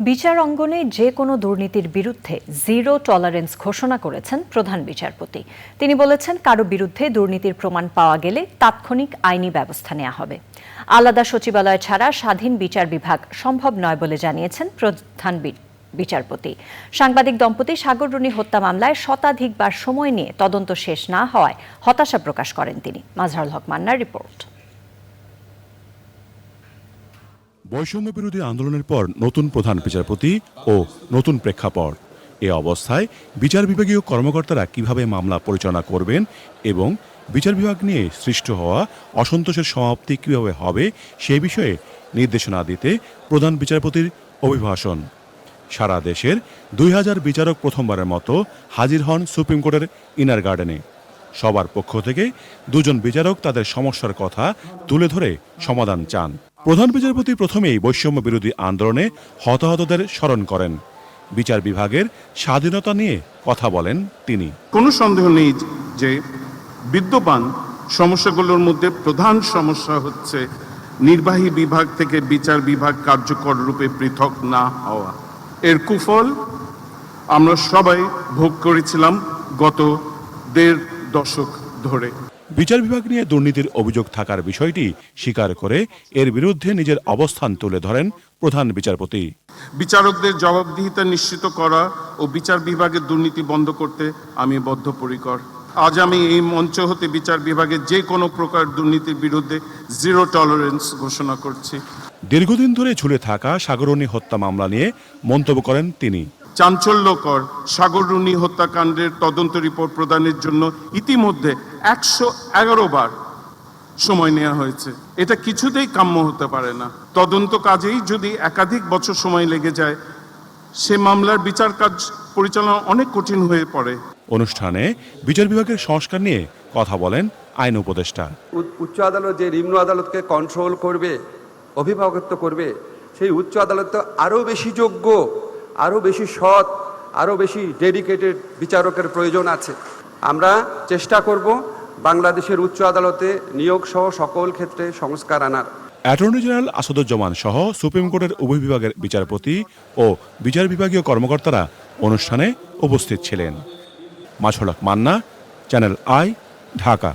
বিচার অঙ্গনে যে কোনো দুর্নীতির বিরুদ্ধে জিরো টলারেন্স ঘোষণা করেছেন প্রধান বিচারপতি। তিনি বলেছেন, কারও বিরুদ্ধে দুর্নীতির প্রমাণ পাওয়া গেলে তাৎক্ষণিক আইনি ব্যবস্থা নেওয়া হবে। আলাদা সচিবালয় ছাড়া স্বাধীন বিচার বিভাগ সম্ভব নয় বলে জানিয়েছেন প্রধান বিচারপতি। সাংবাদিক দম্পতি সাগর রুনি হত্যা মামলায় শতাধিকবার সময় নিয়ে তদন্ত শেষ না হওয়ায় হতাশা প্রকাশ করেন তিনি। মাজহারুল হক মান্নার রিপোর্ট। বৈষম্য বিরোধী আন্দোলনের পর নতুন প্রধান বিচারপতি ও নতুন প্রেক্ষাপট। এ অবস্থায় বিচার বিভাগীয় কর্মকর্তারা কীভাবে মামলা পরিচালনা করবেন এবং বিচার বিভাগ নিয়ে সৃষ্ট হওয়া অসন্তোষের সমাপ্তি কীভাবে হবে সে বিষয়ে নির্দেশনা দিতে প্রধান বিচারপতির অভিভাষণ। সারা দেশের দুই হাজার বিচারক প্রথমবারের মতো হাজির হন সুপ্রিম কোর্টের ইনার গার্ডেনে। সবার পক্ষ থেকে দুজন বিচারক তাদের সমস্যার কথা তুলে ধরে সমাধান চান। প্রধান বিচারপতি প্রথমেই বৈষম্য বিরোধী আন্দোলনে হতাহতদের স্মরণ করেন। বিচার বিভাগের স্বাধীনতা নিয়ে কথা বলেন তিনি। কোনো সন্দেহ নেই যে বিদ্যমান সমস্যাগুলোর মধ্যে প্রধান সমস্যা হচ্ছে নির্বাহী বিভাগ থেকে বিচার বিভাগ কার্যকর রূপে পৃথক না হওয়া। এর কুফল আমরা সবাই ভোগ করেছিলাম গত দেড় দশক ধরে। বিচার বিভাগ নিয়ে দুর্নীতির অভিযোগ থাকার বিষয়টি স্বীকার করে এর বিরুদ্ধে নিজের অবস্থান তুলে ধরেন প্রধান বিচারপতি। বিচারকদের জবাবদিহিতা নিশ্চিত করা ও বিচার বিভাগের দুর্নীতি বন্ধ করতে আমি বদ্ধপরিকর। আজ আমি এই মঞ্চ হতে বিচার বিভাগের যে কোনো প্রকার দুর্নীতির বিরুদ্ধে জিরো টলারেন্স ঘোষণা করছি। দীর্ঘদিন ধরে ঝুলে থাকা সাগরণী হত্যা মামলা নিয়ে মন্তব্য করেন তিনি। চাঞ্চল্যকর সাগররুনি হত্যাকাণ্ডের তদন্ত রিপোর্ট প্রদানের জন্য ইতিমধ্যে একশো এগারো বার সময় নেওয়া হয়েছে। এটা কিছুতেই কাম্য হতে পারে না। তদন্ত কাজেই যদি একাধিক বছর সময় লেগে যায় সে মামলার বিচার কাজ পরিচালনা অনেক কঠিন হয়ে পড়ে। অনুষ্ঠানে বিচার বিভাগের সংস্কার নিয়ে কথা বলেন আইন উপদেষ্টা। উচ্চ আদালত যে নিম্ন আদালতকে কন্ট্রোল করবে অভিভাবকত্ব করবে সেই উচ্চ আদালত তো আরও বেশি যোগ্য। আরও বেশি সৎ আরও বেশি ডেডিকেটেড বিচারকের প্রয়োজন আছে। আমরা চেষ্টা করব বাংলাদেশের উচ্চ আদালতে নিয়োগ সহ সকল ক্ষেত্রে সংস্কার আনার। অ্যাটর্নি জেনারেল আসাদুজ্জামান সহ সুপ্রিম কোর্টের উভয় বিভাগের বিচারপতি ও বিচার বিভাগীয় কর্মকর্তারা অনুষ্ঠানে উপস্থিত ছিলেন। মাছড়ক মান্না, চ্যানেল আই, ঢাকা।